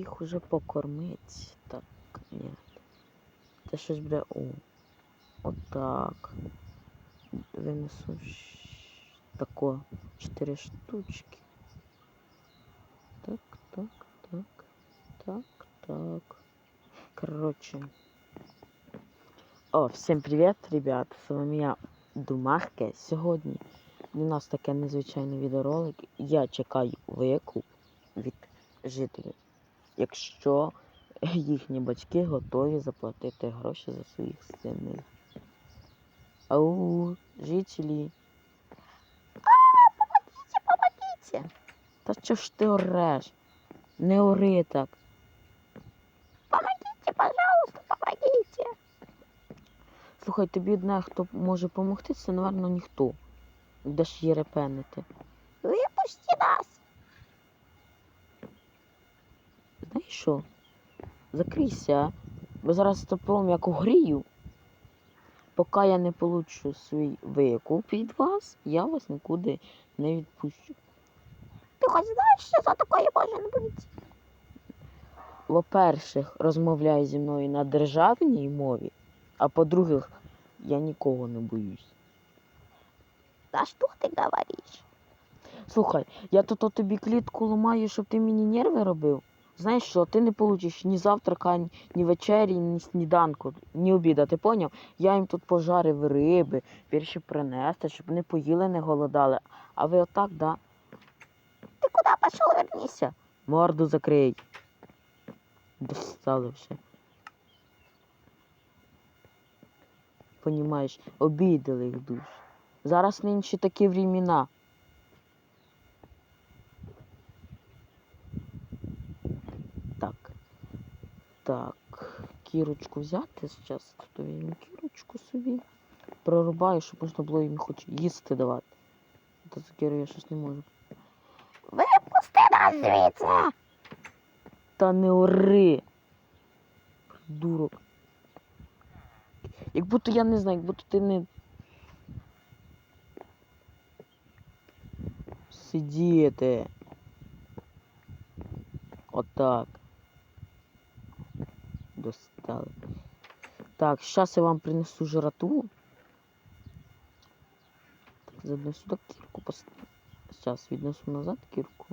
Їх уже покормить. Так, ні. Це щось буде у. Отак. Винесу тако. Чотири штучки. Так, так, так. Так, так. Короче. О, всім привіт, ребят! З вами я Думахке. Сьогодні у нас таке незвичайний відеоролик. Я чекаю викуп від жителів, якщо їхні батьки готові заплатити гроші за своїх синів. Ау, жителі. А, помогите, помогите! Та що ж ти ореш? Не ори так. Помогите, пожалуйста, помогите. Слухай, тобі одне, хто може допомогти, це, напевно, ніхто. Де ж є репенити. Випусти нас! Знаєш що? Закрийся, бо зараз топором як угрію. Поки я не получу свій викуп від вас, я вас нікуди не відпущу. Ти хоч знаєш, що за такое може бути? Во-перших, розмовляй зі мною на державній мові, а по-друге, я нікого не боюсь. Та що ти говориш? Слухай, я тут тобі клітку ламаю, щоб ти мені нерви робив. Знаєш що, ти не получиш ні завтрака, ні- вечері, ні сніданку, ні обіда, ти поняв? Я їм тут пожарив риби, більше принести, щоб вони поїли, не голодали. А ви отак, да? Ти куди пішов, вернися? Морду закрий. Достали вже. Понімаєш, обідали їх дуже. Зараз нинче такі времена. Так. Так. Кірочку взяти зараз. Тут візьму кірочку собі. Прорубаю, щоб можна було їм хоч їсти давати. Та з кірою я щось не можу. Випусти нас звідси! Та не ори. Придурок. Як будто я не знаю, як будто ти не. Сидіти. Отак. Достали. Так, зараз я вам принесу жратву. Так, заодно сюди кірку поставлю. Зараз віднесу назад кірку.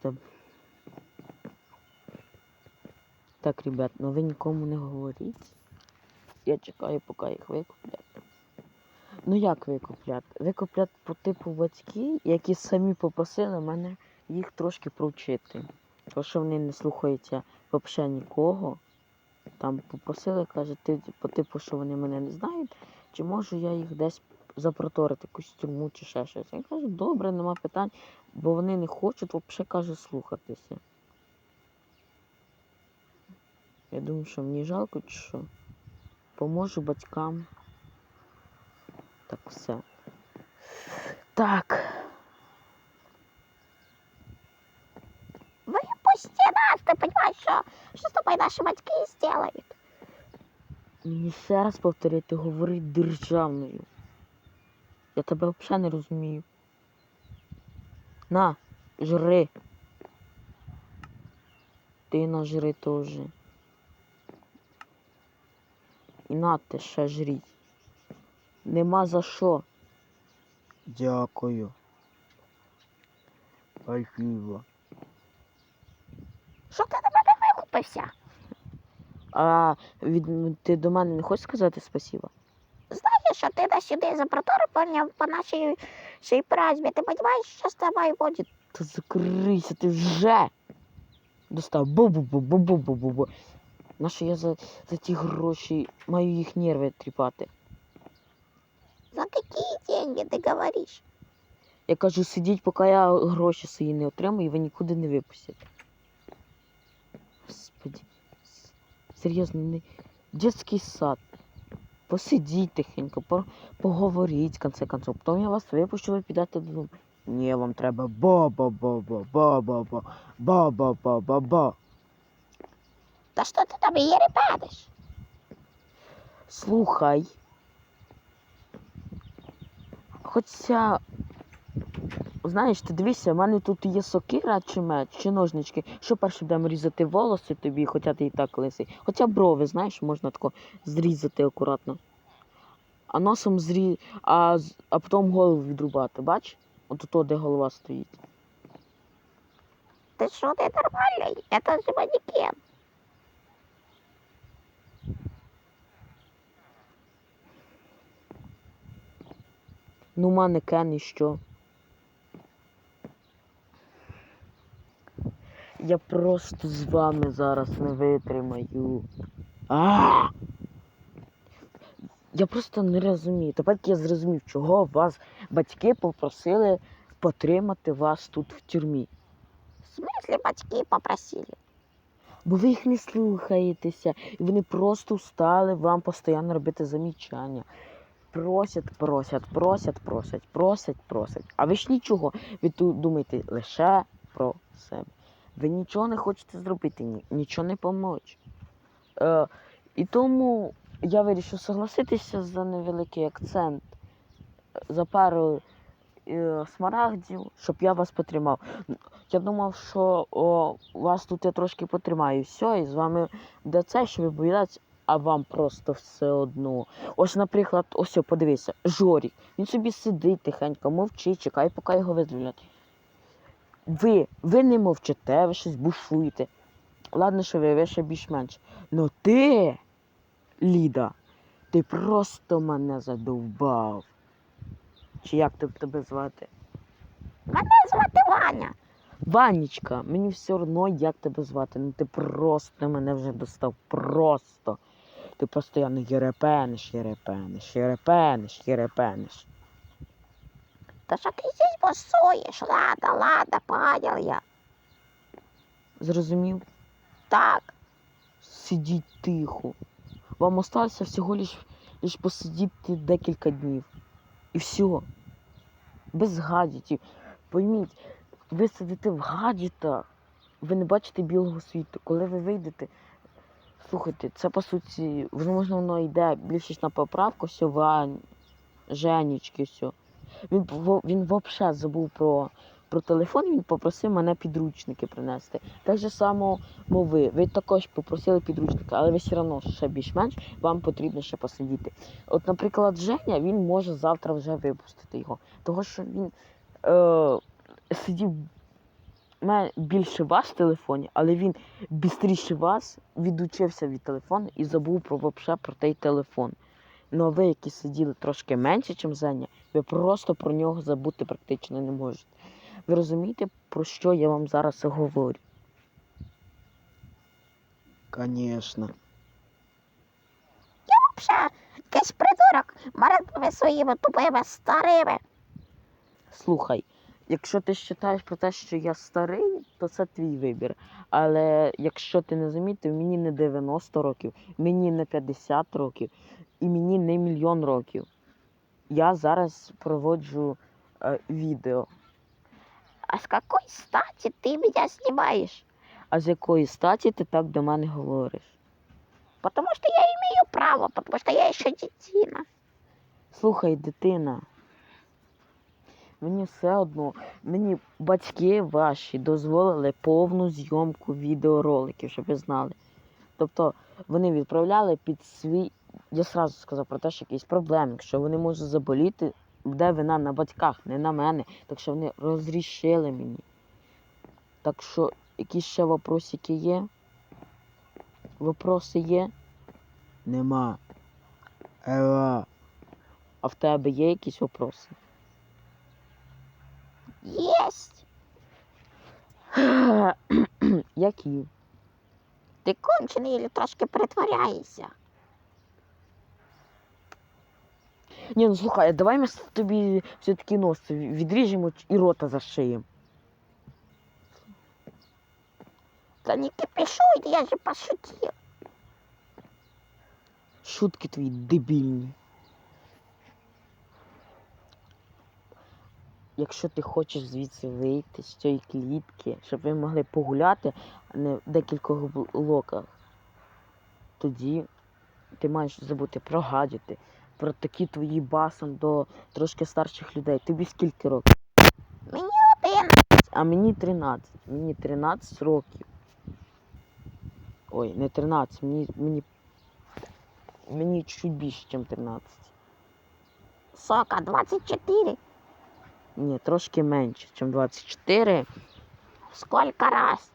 Так. Так, ребят, ну ви нікому не говоріть. Я чекаю, поки їх викуплять. Ну як викуплять? Викуплять по типу батьки, які самі попросили мене їх трошки провчити. Тому що вони не слухаються взагалі нікого. Там попросили, каже, ти по типу, що вони мене не знають, чи можу я їх десь запроторити якусь тюрму чи ще щось. Я кажу, добре, нема питань, бо вони не хочуть взагалі каже слухатися. Я думаю, що мені жалко чи що. Поможу батькам. Так, все. Так. Нас, ты понимаешь, что, что с тобой наши батьки сделают? Мені ще раз повторити, говори державною. Я тебе взагалі не розумію. На, жри. Ти нажри теж. І на те ще жріть. Нема за що. Дякую. Спасибо. Що ти на мене викупився? А від, ти до мене не хочеш сказати спасіба? Знаєш, що ти нас сюди запроторив по, по нашій цій просьбі. Ти розумієш, що з тобою буде? Та закрийся ти вже. Достав бу-бу-бу-бу-бу-бу-бу. Нащо я за, за ті гроші маю їх нерви тріпати? За які деньги ти говориш? Я кажу, сидіть, поки я гроші свої не отримаю, і ви нікуди не випустите. Господи. с- Серйозно, не. Детський сад. Посидіть тихенько, по- поговоріть, в конце концов. Потім я вас випущу, ви підете додому. Ні, вам треба ба-ба-ба-ба, ба-ба-ба, ба-ба-ба-ба-ба. Та що ти там її репетиш? Слухай. Хоча знаєш, ти дивися, в мене тут є сокира чи меч, чи ножнички. Що перше будемо різати волоси тобі, хоча ти і так лисий. Хоча брови, знаєш, можна тако зрізати акуратно. А носом зрі... а, а потім голову відрубати, бач? От то, де голова стоїть. Ти що, ти нормальний? Это же манекен. Ну, манекен і що? Я просто з вами зараз не витримаю. А! Я просто не розумію. Тепер я зрозумів, чого вас батьки попросили потримати вас тут в тюрмі. В смысле батьки попросили? Бо ви їх не слухаєтеся, і вони просто встали вам постійно робити замічання. Просять, просять, просять, просять, просять, просять. А ви ж нічого. Ви тут думаєте лише про себе. Ви нічого не хочете зробити, нічого не помочь. Е, і тому я вирішив согласитися за невеликий акцент, за пару е, смарагдів, щоб я вас потримав. Я думав, що о, вас тут я трошки потримаю, все, і з вами буде це, що боїтесь, а вам просто все одно. Ось, наприклад, ось подивися, Жорік. Він собі сидить тихенько, мовчить, чекає, поки його визволять. Ви, ви не мовчите, ви щось бушуєте. Ладно, що ви, ви більш-менш. Ну ти, Ліда, ти просто мене задовбав. Чи як тебе- тебе звати? Мене звати Ваня. Ванечка, мені все одно, як тебе звати. Ну ти просто мене вже достав. Просто. Ти постійно єрепениш, єрепениш, єрепениш, єрепениш. Та що ти здесь босуєш? Ладно, ладно, понял я. Зрозумів? Так, Сидіть тихо. Вам осталося всього лиш, лиш посидіти декілька днів. І все. Без гаджетів. Пойміть, ви сидите в гаджетах, ви не бачите білого світу. Коли ви вийдете, слухайте, це по суті, можливо, воно йде більшість на поправку, все Женечки, все. Він, він взагалі забув про, про телефон, він попросив мене підручники принести. Так же само мови. Ви також попросили підручника, але ви все одно ще більш-менш вам потрібно ще посидіти. От, наприклад, Женя, він може завтра вже випустити його. Того, що він е, сидів ме- більше вас в телефоні, але він бістріше вас відучився від телефону і забув про вообще про той телефон. Ну а ви, які сиділи трошки менше, ніж Женя, ви просто про нього забути практично не можете. Ви розумієте, про що я вам зараз говорю? Конечно. взагалі, якийсь придурок, марить своїми тупими старими. Слухай, якщо ти вважаєш про те, що я старий, то це твій вибір. Але якщо ти не замітив, мені не 90 років, мені не 50 років і мені не мільйон років. Я зараз проводжу е, відео. А з якої статі ти мене знімаєш? А з якої статі ти так до мене говориш? Потому что я имею право, потому что я еще дитина. Слухай, дитина. Мені все одно, мені батьки ваші дозволили повну зйомку відеороликів, щоб ви знали. Тобто вони відправляли під свій. Я сразу сказав про те, що якісь проблеми. Якщо вони можуть заболіти, буде вина на батьках, не на мене. Так що вони розрішили мені. Так що, якісь ще вопросики є? Вопроси є? Нема. Ева. А в тебе є якісь вопроси? Есть. Які? Ти кончений трошки притворяєшся? Ні, ну слухай, а давай ми тобі все-таки нос відріжемо і рота зашиємо. Та не кипішуй, я же пошутив. Шутки твої дебільні. Якщо ти хочеш звідси вийти з цієї клітки, щоб ви могли погуляти, не в декількох блоках, тоді ти маєш забути про гаджети, про такі твої басом до трошки старших людей. Тобі скільки років? Мені а мені 13. Мені 13 років. Ой, не 13, мені, мені, мені чуть більше, ніж 13. Сока, 24. Ні, трошки менше, ніж 24. Сколько раз?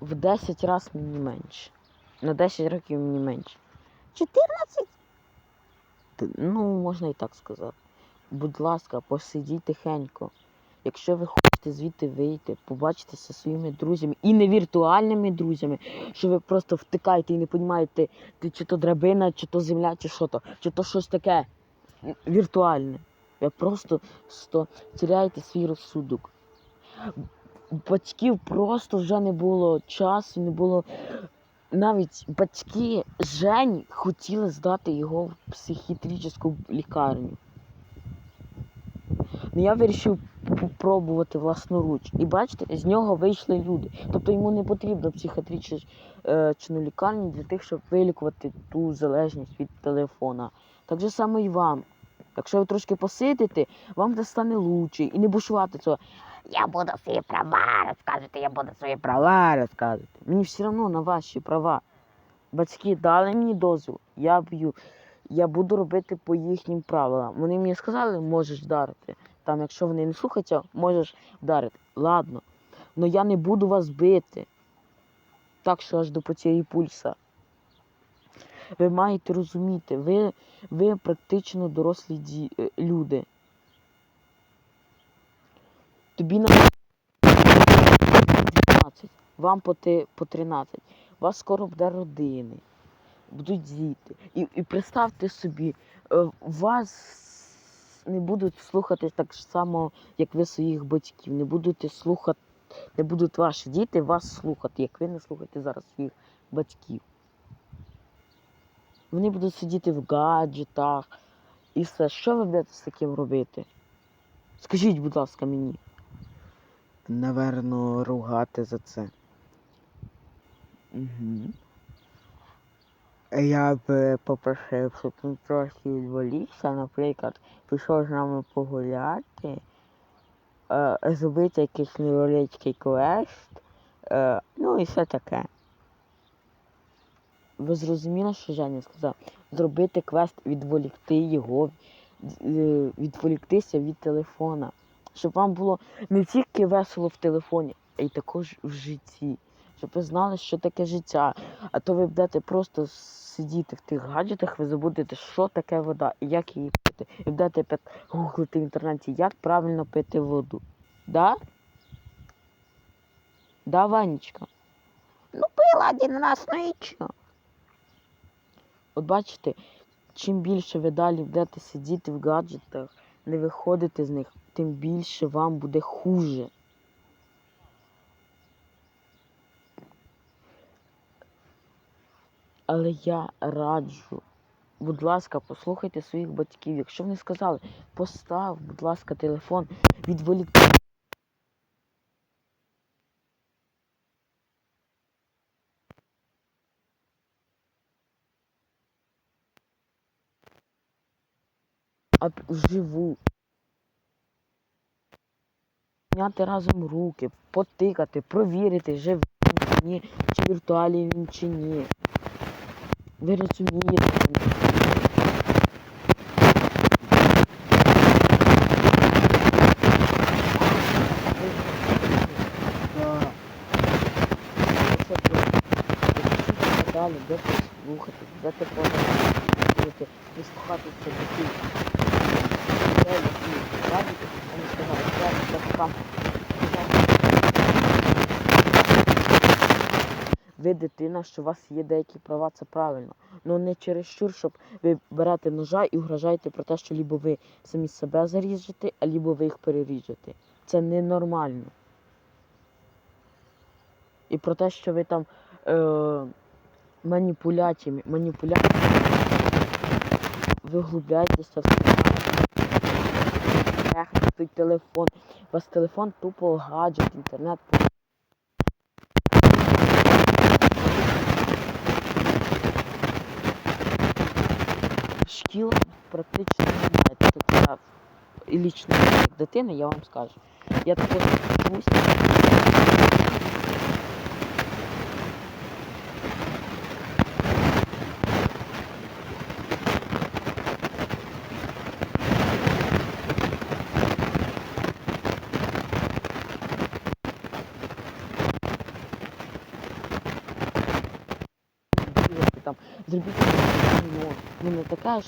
В 10 разів мені менше. На 10 років мені менше. 14? Т- Ну, можна і так сказати. Будь ласка, посидіть тихенько. Якщо ви хочете звідти вийти, побачитися зі своїми друзями і не віртуальними друзями, що ви просто втикаєте і не розумієте, ти чи то драбина, чи то земля, чи що то, чи то щось таке віртуальне. Ви просто сто теряєте свій розсудок. Батьків просто вже не було часу, не було. Навіть батьки Жені хотіли здати його в психіатричну лікарню. Ну я вирішив спробувати власноруч. І бачите, з нього вийшли люди. Тобто йому не потрібно психіатричну лікарню для тих, щоб вилікувати ту залежність від телефона. Так же само і вам. Якщо ви трошки посидите, вам буде стане лучше і не бушувати цього. Я буду свої права розказувати, я буду свої права. Розказувати. Мені все одно на ваші права. Батьки дали мені дозвіл, я б'ю. Я буду робити по їхнім правилам. Вони мені сказали, можеш вдарити. Там, якщо вони не слухаються, можеш вдарити. Ладно. Но я не буду вас бити. Так що аж до потері пульса. Ви маєте розуміти, ви, ви практично дорослі ді, е, люди. Тобі на 12, вам по, по 13. У вас скоро буде родини, будуть діти. І, і представте собі, е, вас не будуть слухати так само, як ви своїх батьків. Не будете слухати, не будуть ваші діти вас слухати, як ви не слухаєте зараз своїх батьків. Вони будуть сидіти в гаджетах і все. Що ви будете з таким робити? Скажіть, будь ласка, мені. Наверно, ругати за це. Угу. Я б попросив, щоб він трохи відволікся, наприклад, пішов з нами погуляти, е, зробити якийсь невеличкий квест, е, ну і все таке. Ви зрозуміли, що Женя сказав? Зробити квест, відволікти його, е, відволіктися від телефона. Щоб вам було не тільки весело в телефоні, а й також в житті. Щоб ви знали, що таке життя. А то ви будете просто сидіти в тих гаджетах, ви забудете, що таке вода і як її пити. І будете гуглити в інтернеті, як правильно пити воду. Да? Да, Ванечка? Ну, пила один раз, ну і чо? От бачите, чим більше ви далі будете сидіти в гаджетах, не виходите з них, тим більше вам буде хуже. Але я раджу, будь ласка, послухайте своїх батьків. Якщо вони сказали, постав, будь ласка, телефон, відволікти. Вживу. Зняти разом руки, потикати, провірити, живий він чи ні, чи віртуалі він чи ні. Ви розумієте? Да. Далі, де слухати, де ти поговорити, прислухатися до тих людей, які радять, вони сказали, що це така. Ви дитина, що у вас є деякі права, це правильно. Ну не чересчур, щоб ви берете ножа і угрожаєте про те, що лібо ви самі себе заріжете, а лібо ви їх переріжете. Це ненормально. І про те, що ви там е, маніпуляціями, маніпуляціями виглубляєтеся в телефон. У вас телефон тупо гаджет, інтернет. Шкіла практично немає. Тобто і лічно як дитина, я вам скажу. Я також зробити кіно. Ну не така ж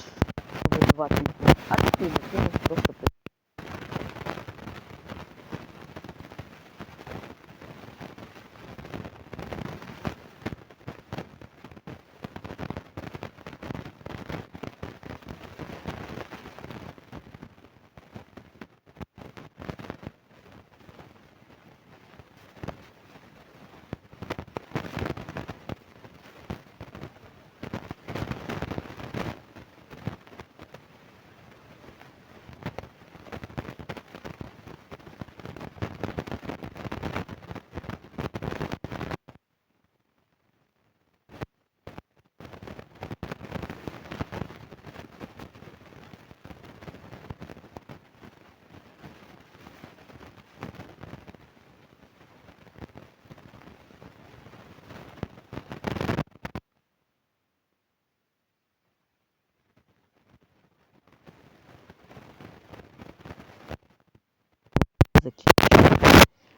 вибивати, а ти дитина просто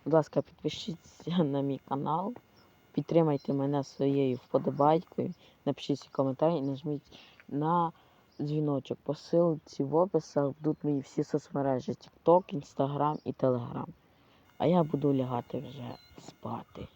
Будь ласка, підпишіться на мій канал, підтримайте мене своєю вподобайкою, напишіть коментар і нажміть на дзвіночок. По ссылці в описах будуть мої всі соцмережі TikTok, Instagram і Telegram. А я буду лягати вже спати.